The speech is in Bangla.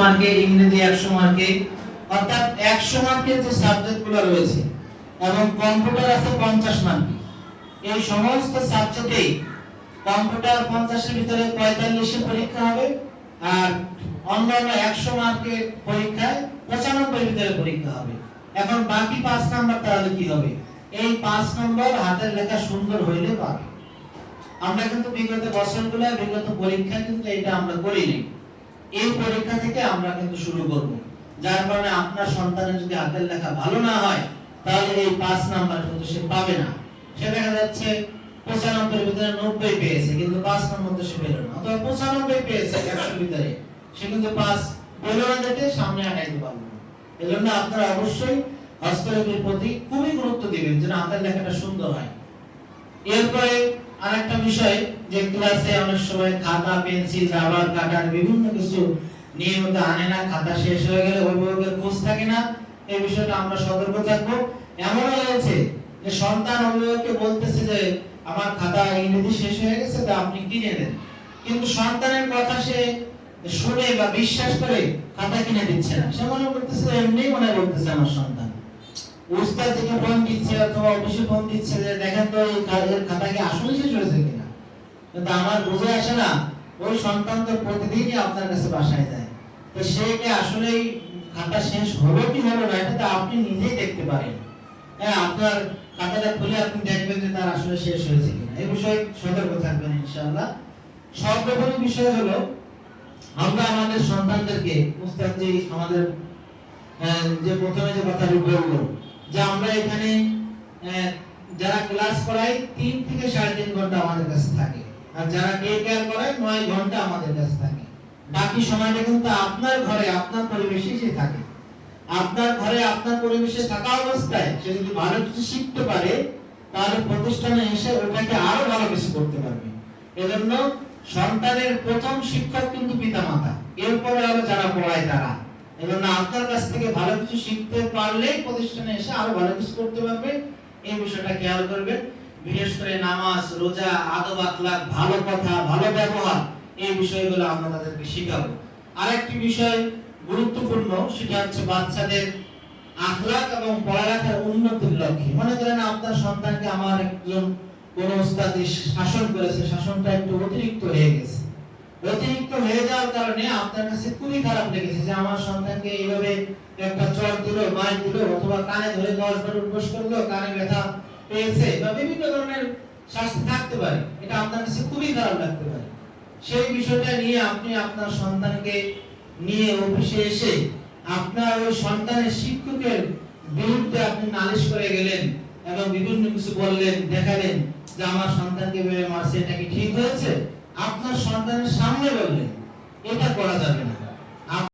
মার্কে, ইংরেজি একশো মার্কে, অর্থাৎ একশো মার্কের যে সাবজেক্টগুলো রয়েছে, এবং কম্পিউটার আছে পঞ্চাশ মার্কে। এই সমস্ত সাবজেক্টেই কম্পিউটার পঞ্চাশের ভিতরে পঁয়তাল্লিশে পরীক্ষা হবে, আর অন্যান্য একশো মার্কের পরীক্ষায় পঁচানব্বই ভিতরে পরীক্ষা হবে। এখন বাকি পাঁচ নাম্বার তাহলে কি হবে? এই পাঁচ নম্বর হাতের লেখা সুন্দর হইলে পাবে। আমরা কিন্তু বিগত বছরগুলো, বিগত পরীক্ষা কিন্তু এটা আমরা করিনি। এই পরীক্ষা থেকে আমরা কিন্তু শুরু করব। যার কারণে আপনার সন্তানের যদি হাতের লেখা ভালো না হয়, তাহলে এই পাঁচ নাম্বার কিন্তু সে পাবে না। সে দেখা যাচ্ছে পঁচানব্বই ভিতরে নব্বই পেয়েছে, কিন্তু পাঁচ নম্বর তো সে পেল না। অথবা পঁচানব্বই পেয়েছে একশোর ভিতরে। সে কিন্তু পাঁচ পেল না দেখে সামনে আগাইতে পারবে না। এজন্য আপনারা অবশ্যই হস্তলিপির প্রতি খুবই গুরুত্ব দিবেন যেন হাতের লেখাটা সুন্দর হয়। এরপরে আরেকটা বিষয় যে ক্লাসে অনেক সময় খাতা, পেন্সিল, রাবার, কাটার বিভিন্ন কিছু নিয়মিত আনে না, খাতা শেষ হয়ে গেলে অভিভাবকের খোঁজ থাকে না। এই বিষয়টা আমরা সতর্ক থাকব। এমন হয়েছে যে সন্তান অভিভাবককে বলতেছে যে, আমার খাতা ইংরেজি শেষ হয়ে গেছে, তা আপনি কিনে দেন। কিন্তু সন্তানের কথা সে শুনে বা বিশ্বাস করে খাতা কিনে দিচ্ছে না। সে মনে করতেছে, এমনি মনে করতেছে আমার সন্তান। উস্তাদ থেকে ফোন দিচ্ছে অথবা অফিসে ফোন দিচ্ছে যে দেখেন তো এই কাজের খাতা কি আসলে শেষ হয়েছে কিনা? কিন্তু আমার বুঝে আসে না ওই সন্তান তো প্রতিদিনই আপনার কাছে বাসায় যায়। তো সে কি আসলেই খাতা শেষ হলো কি হলো না এটা তো আপনি নিজেই দেখতে পারেন। হ্যাঁ আপনার খাতাটা খুলে আপনি দেখবেন যে তার আসলে শেষ হয়েছে কিনা। এই বিষয়ে সতর্ক থাকবেন ইনশাআল্লাহ। সর্বোপরি বিষয় হলো আমরা আমাদের সন্তানদেরকে উস্তাদ যে আমাদের আহ, যে প্রথমে যে কথা বলব যে আমরা এখানে যারা ক্লাস করাই তিন থেকে সাড়ে তিন ঘণ্টা আমাদের কাছে থাকে। আর যারা ডে কেয়ার করায় নয় ঘণ্টা আমাদের কাছে থাকে। বাকি সময়টা কিন্তু আপনার ঘরে, আপনার পরিবেশে সে থাকে। আপনার ঘরে আপনার পরিবেশে থাকা অবস্থায় সে যদি ভালো কিছু শিখতে পারে, তাহলে প্রতিষ্ঠানে এসে ওটাকে আরও ভালো কিছু করতে পারবে। এজন্য সন্তানের প্রথম শিক্ষক কিন্তু পিতামাতা। এরপরে হলো যারা পড়ায় তারা। এজন্য আপনার কাছ থেকে ভালো কিছু শিখতে পারলেই প্রতিষ্ঠানে এসে আরও ভালো কিছু করতে পারবে। এই বিষয়টা খেয়াল করবেন। বিশেষ করে নামাজ, রোজা, আদব আখলাক ভালো কথা, ভালো ব্যবহার, এই বিষয়গুলো আমরা তাদেরকে শিখাবো। আরেকটি বিষয় গুরুত্বপূর্ণ, সেটা হচ্ছে বাচ্চাদের আখলাক এবং পড়ালেখার উন্নতির লক্ষ্যে। মনে করেন আপনার সন্তানকে আমার একজন কোন উস্তাদ শাসন করেছে, শাসনটা একটু অতিরিক্ত হয়ে গেছে। অতিরিক্ত হয়ে যাওয়ার কারণে আপনার কাছে খুবই খারাপ লেগেছে যে আমার সন্তানকে এইভাবে একটা চর দিল, মার দিল, অথবা কানে ধরে দশ বার উদ্বোস করল, কানে ব্যথা পেয়েছে বা বিভিন্ন ধরনের শাস্তি থাকতে পারে। এটা আপনার কাছে খুবই খারাপ লাগতে পারে। সেই বিষয়টা নিয়ে আপনি আপনার সন্তানকে নিয়ে অফিসে এসে আপনার ওই সন্তানের শিক্ষকের বিরুদ্ধে আপনি নালিশ করে গেলেন এবং বিভিন্ন কিছু বললেন, দেখালেন যে আমার সন্তানকে মারছে, এটা কি ঠিক হয়েছে? আপনার সন্তানের সামনে বলবেন এটা করা যাবে না।